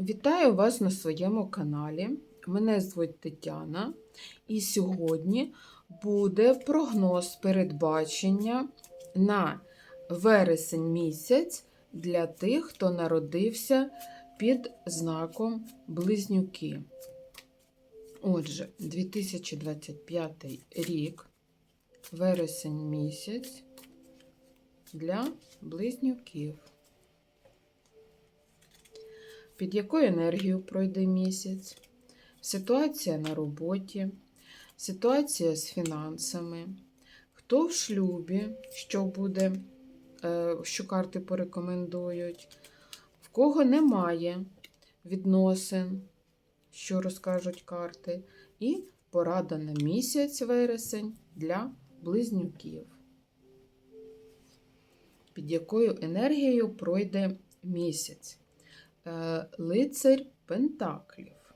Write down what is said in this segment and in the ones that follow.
Вітаю вас на своєму каналі. Мене звуть Тетяна, і сьогодні буде прогноз передбачення на вересень місяць для тих, хто народився під знаком Близнюки. Отже, 2025 рік, вересень місяць для близнюків. Під якою енергією пройде місяць, ситуація на роботі, ситуація з фінансами, хто в шлюбі, що буде, е, що карти порекомендують, в кого немає відносин, що розкажуть карти, і порада на місяць вересень для близнюків. Під якою енергією пройде місяць? Е, Лицар Пентаклів.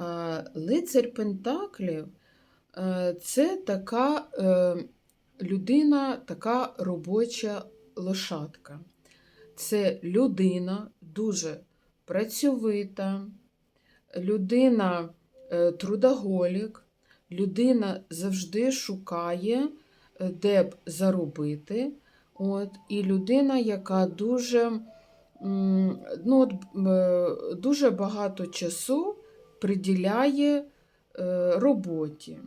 Е, Лицар Пентаклів е, це така людина, така робоча лошадка. Це людина дуже працьовита, людина трудоголік, людина завжди шукає, де б заробити. От, І людина, яка дуже ну, от, дуже багато часу приділяє е, роботі.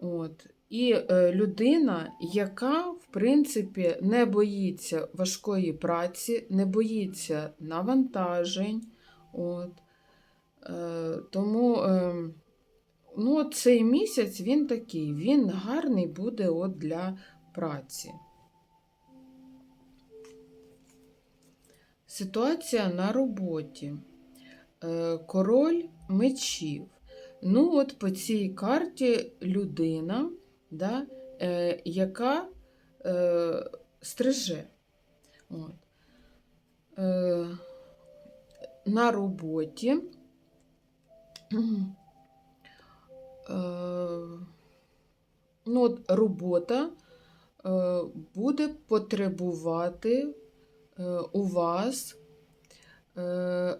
От. І е, людина, яка, в принципі, не боїться важкої праці, не боїться навантажень. От. Е, тому ну, цей місяць він такий, він гарний буде от для праці. Ситуація на роботі. Е, король мечів. Ну, от по цій карті людина, да, е, яка е, стриже. От. Е, На роботі. Е, ну, от Робота е, буде потребувати у вас е, е,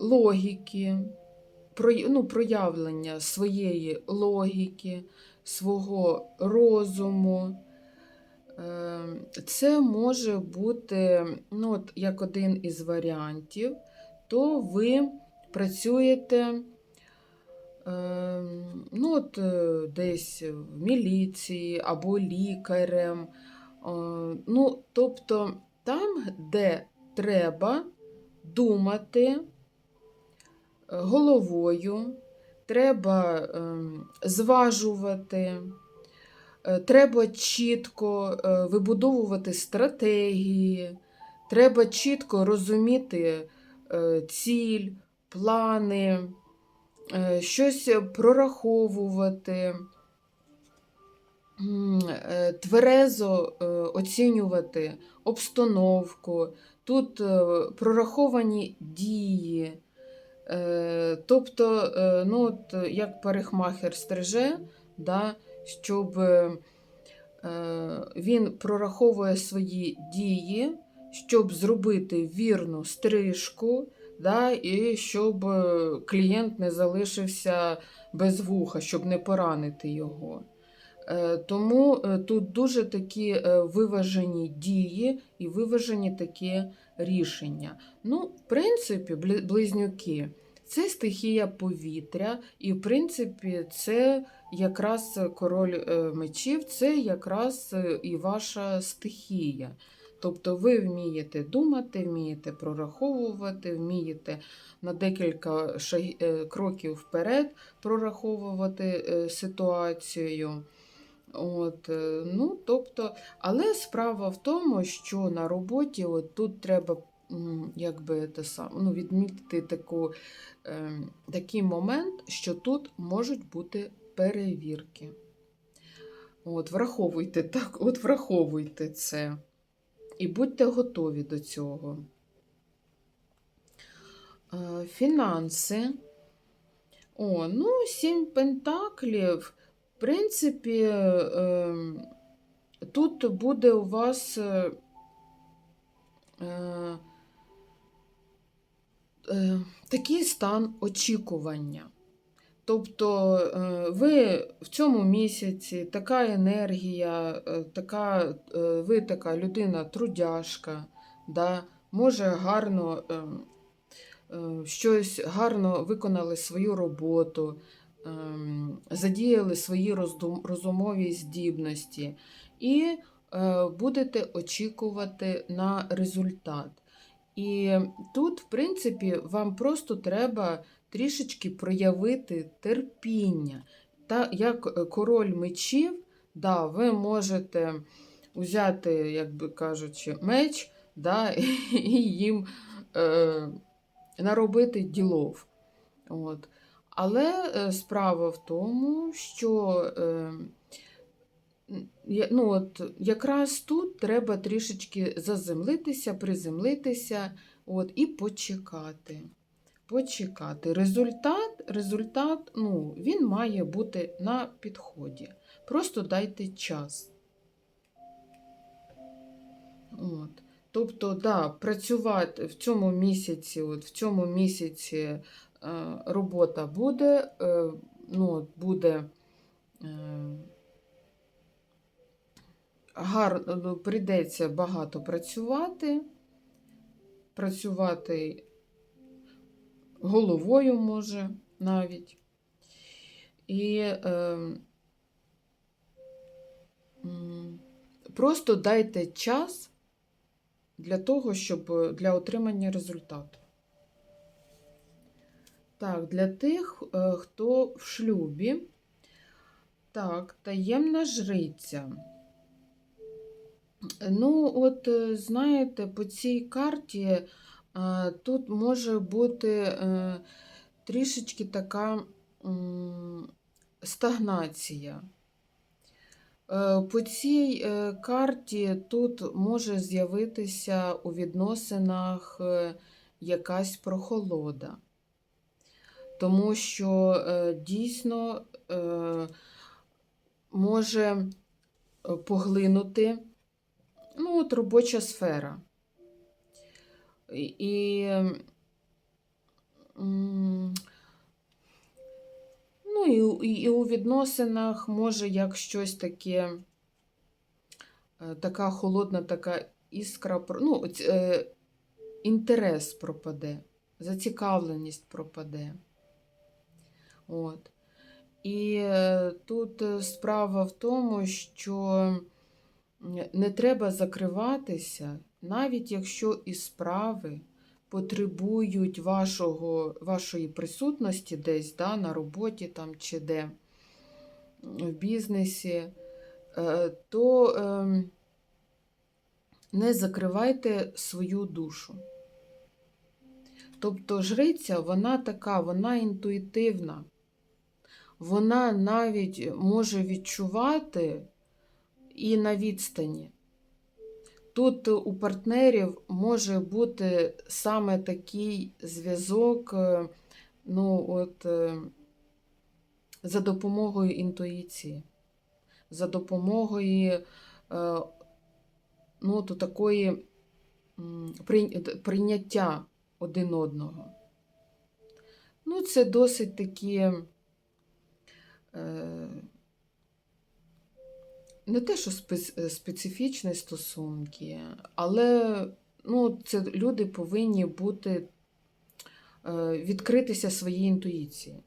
логіки, ну, проявлення своєї логіки, свого розуму. Це може бути, ну, от, як один із варіантів, то ви працюєте ну, от, десь в міліції або лікарем. Ну, тобто там, де треба думати е, головою, треба ем, зважувати, е, треба чітко е, вибудовувати стратегії, треба чітко розуміти ціль, плани, щось прораховувати. Е, тверезо е, оцінювати обстановку, тут е, прораховані дії. Тобто, ну от, як парикмахер стриже, да, щоб він прораховує свої дії, щоб зробити вірну стрижку, да, і щоб клієнт не залишився без вуха, щоб не поранити його. Е, тому е, тут дуже такі е, виважені дії і виважені такі рішення. Ну, В принципі, близнюки це стихія повітря, і, в принципі, це якраз король мечів, це якраз і ваша стихія. Тобто ви вмієте думати, вмієте прораховувати, вмієте на декілька кроків вперед прораховувати ситуацію. От, е, ну, тобто, Але справа в тому, що на роботі от тут треба якби, те саме, ну, відмітити таку, е, такий момент, що тут можуть бути перевірки. От, Враховуйте так, от враховуйте це. І будьте готові до цього. Е, фінанси. О, ну, сім пентаклів. В принципі, ем, тут буде у вас е, е, такий стан очікування. Тобто ви в цьому місяці така енергія, така, ви така людина трудяшка, да, може гарно щось гарно виконали свою роботу, задіяли свої розумові здібності і е, будете очікувати на результат. І тут, в принципі, вам просто треба трішечки проявити терпіння. Та як е, король мечів, да, ви можете взяти, як би кажучи, меч да, і їм е, наробити ділов. От. Але е, справа в тому, що е, ну, от, якраз тут треба трішечки заземлитися, приземлитися от, і почекати. Почекати. Результат, результат ну, він має бути на підході. Просто дайте час. От. Тобто, да, працювати в цьому місяці, от в цьому місяці робота буде, е, ну, буде е, гарно, ну, прийдеться багато працювати, працювати головою може навіть. І е, просто дайте час для того, щоб е, для отримання результату. Так, для тих, е, хто в шлюбі. Так, таємна жриця. Ну, от, е, знаєте, по цій карті е, тут може бути трішечки така стагнація. По цій карті тут може з'явитися у відносинах якась прохолода, тому що е, дійсно е, може е, поглинути ну, от робоча сфера. І, ну, і, і у відносинах може як щось таке, така холодна, така іскра, ну, інтерес пропаде, зацікавленість пропаде. От. І е, тут е, справа в тому, що не треба закриватися, навіть якщо і справи потребують вашого, вашої присутності десь да, на роботі там, чи де в бізнесі, е, то ем, не закривайте свою душу. Тобто жриця, вона така, вона інтуїтивна. Вона навіть може відчувати і на відстані. Тут у партнерів може бути саме такий зв'язок, е, ну, от, е, за допомогою інтуїції, за допомогою е, ну, то такої прийняття один одного. Ну, це досить такі. Е, не те, що специфічні стосунки, але ну, це люди повинні бути е, відкритися своїй інтуїції.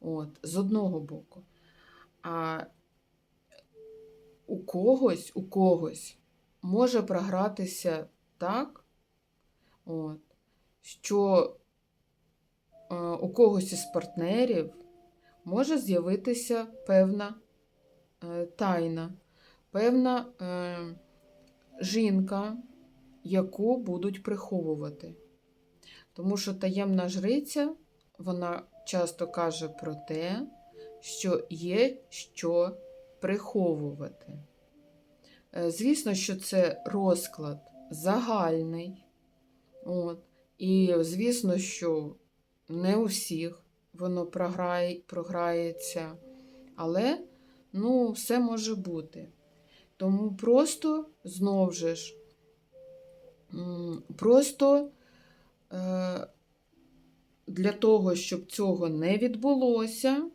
От, з одного боку. А у когось, у когось може програтися так, от, що е, у когось із партнерів може з'явитися певна е, тайна, певна е, жінка, яку будуть приховувати. Тому що таємна жриця, вона часто каже про те, що є що приховувати. Е, Звісно, що це розклад загальний. От. І звісно, що не у всіх воно програє, програється. Але ну, все може бути. Тому просто знов же ж, просто е, для того, щоб цього не відбулося,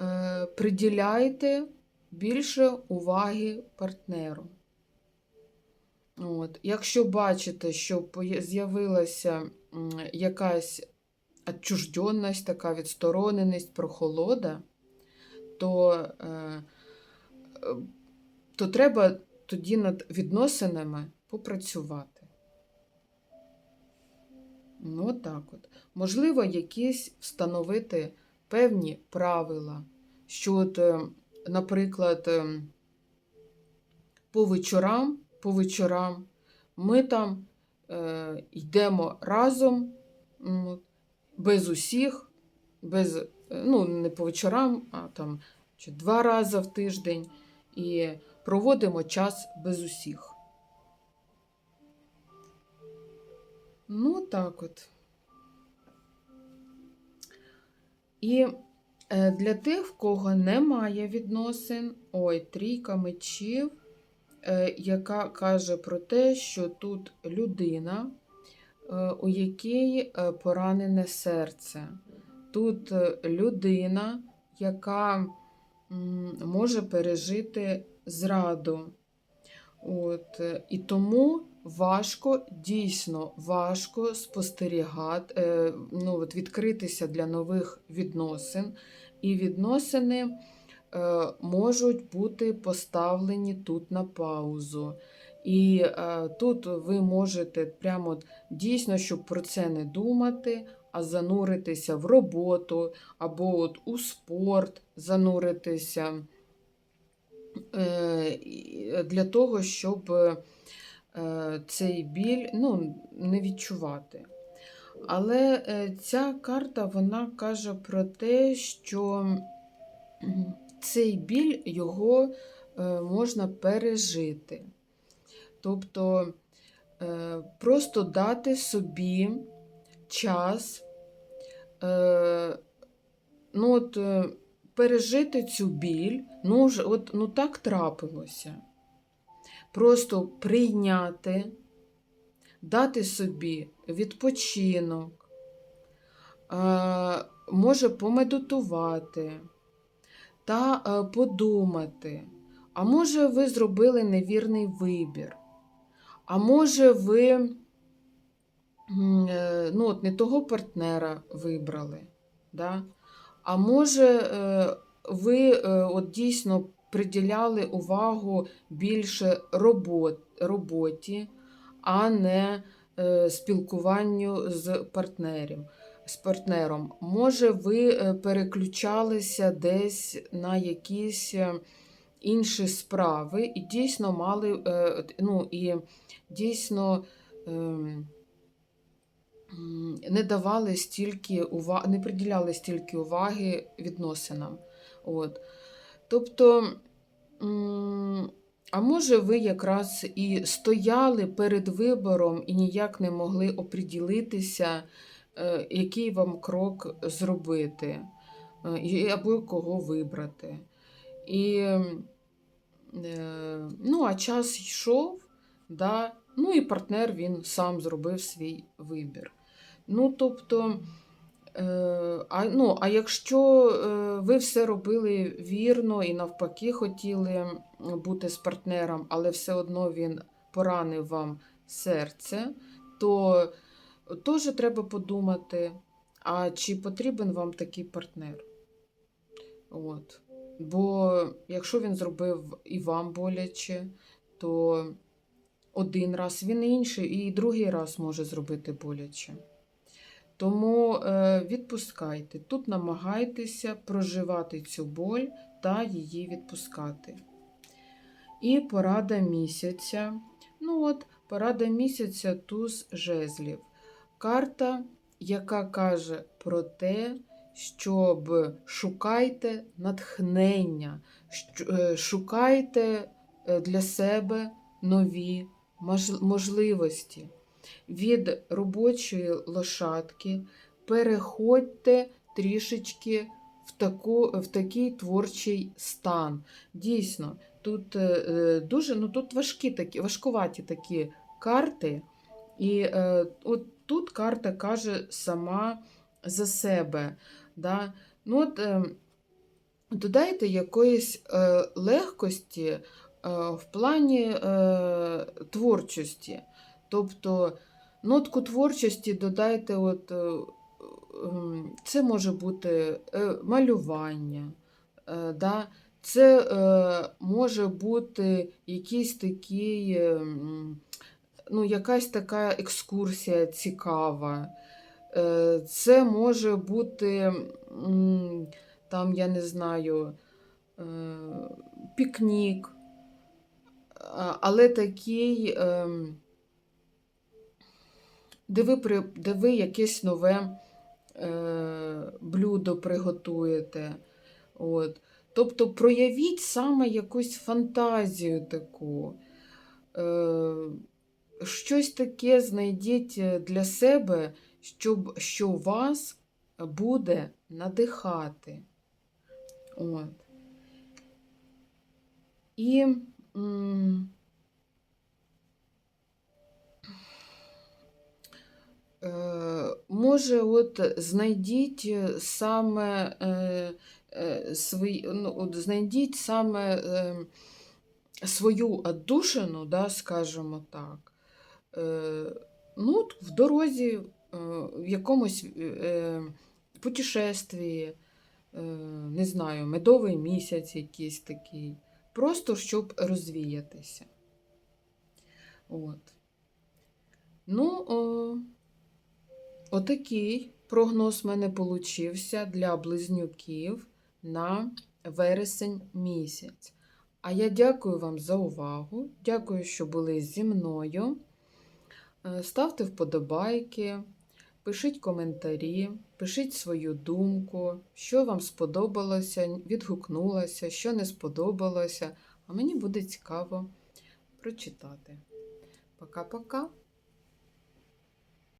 е, приділяйте більше уваги партнеру. От. Якщо бачите, що з'явилася якась відчужденність, така відстороненість, прохолода, то, е, то треба тоді над відносинами попрацювати. Ну, так от. Можливо, якісь встановити певні правила, що, от, е, наприклад, е, по вечорам, по вечорам ми там е, йдемо разом, от, без усіх, без, е, ну, не по вечорам, а там чи два рази в тиждень, і проводимо час без усіх. Ну, так от. І е, для тих, в кого немає відносин, ой, трійка мечів, е, яка каже про те, що тут людина, у якій е, поранене серце. Тут е, людина, яка може пережити зраду. От, е, і тому важко, дійсно важко спостерігати, е, ну, от відкритися для нових відносин. І відносини е, можуть бути поставлені тут на паузу. І е, тут ви можете прямо дійсно, щоб про це не думати, а зануритися в роботу або от у спорт, зануритися е, для того, щоб е, цей біль ну, не відчувати. Але е, ця карта вона каже про те, що цей біль його е, можна пережити. Тобто е, просто дати собі час, е, ну, от, е, пережити цю біль, ну, от, ну так трапилося. Просто прийняти, дати собі відпочинок, може помедитувати та подумати. А може, ви зробили невірний вибір, а може, ви е, ну, от не того партнера вибрали. Да? А може, е, ви е, от дійсно приділяли увагу більше робот, роботі, а не спілкуванню з партнером. З партнером. Може, ви переключалися десь на якісь інші справи і дійсно мали, е, ну, і дійсно ем, не давали стільки уваги, не приділяли стільки уваги відносинам. От. Тобто, а може, ви якраз і стояли перед вибором і ніяк не могли оприділитися, е, який вам крок зробити, е, або кого вибрати. І, ну, а час йшов, да, ну і партнер він сам зробив свій вибір. Ну, тобто, е, а, ну, а якщо е, ви все робили вірно і навпаки хотіли бути з партнером, але все одно він поранив вам серце, то теж треба подумати, а чи потрібен вам такий партнер? От. Бо якщо він зробив і вам боляче, то один раз він інший, і другий раз може зробити боляче. Тому е, відпускайте. Тут намагайтеся проживати цю боль та її відпускати. І порада місяця. Ну от, порада місяця туз жезлів. Карта, яка каже про те, щоб шукайте натхнення, е, шукайте е, для себе нові можливості. Від робочої лошадки переходьте трішечки в, таку, в такий творчий стан. Дійсно, тут е, дуже ну, тут важкі такі, важкуваті такі карти, І от тут карта каже сама за себе. Да? Ну, от, е, додайте якоїсь е, легкості е, в плані е, творчості. Тобто нотку творчості додайте, от, е, ем, це може бути е, малювання. Е, да? Це е, може бути якийсь такий, е, ну, якась така екскурсія цікава. Е, Це може бути, там, я не знаю, е, пікнік, але такий, ем, де ви, де ви якесь нове е, блюдо приготуєте. От. Тобто проявіть саме якусь фантазію таку. Щось таке знайдіть для себе, щоб, що вас буде надихати. От. І е, може, от знайдіть саме е, е, свої, ну, от знайдіть саме е, свою отдушину, да, скажімо так. Е, ну, в дорозі, в якомусь е, путешествії, е, не знаю, медовий місяць якийсь такий. Просто щоб розвіятися. От. Ну, о, отакий прогноз в мене получився для близнюків на вересень місяць. А я дякую вам за увагу. Дякую, що були зі мною. Е, Ставте вподобайки, пишіть коментарі, пишіть свою думку, що вам сподобалося, відгукнулося, що не сподобалося. А мені буде цікаво прочитати. Пока-пока.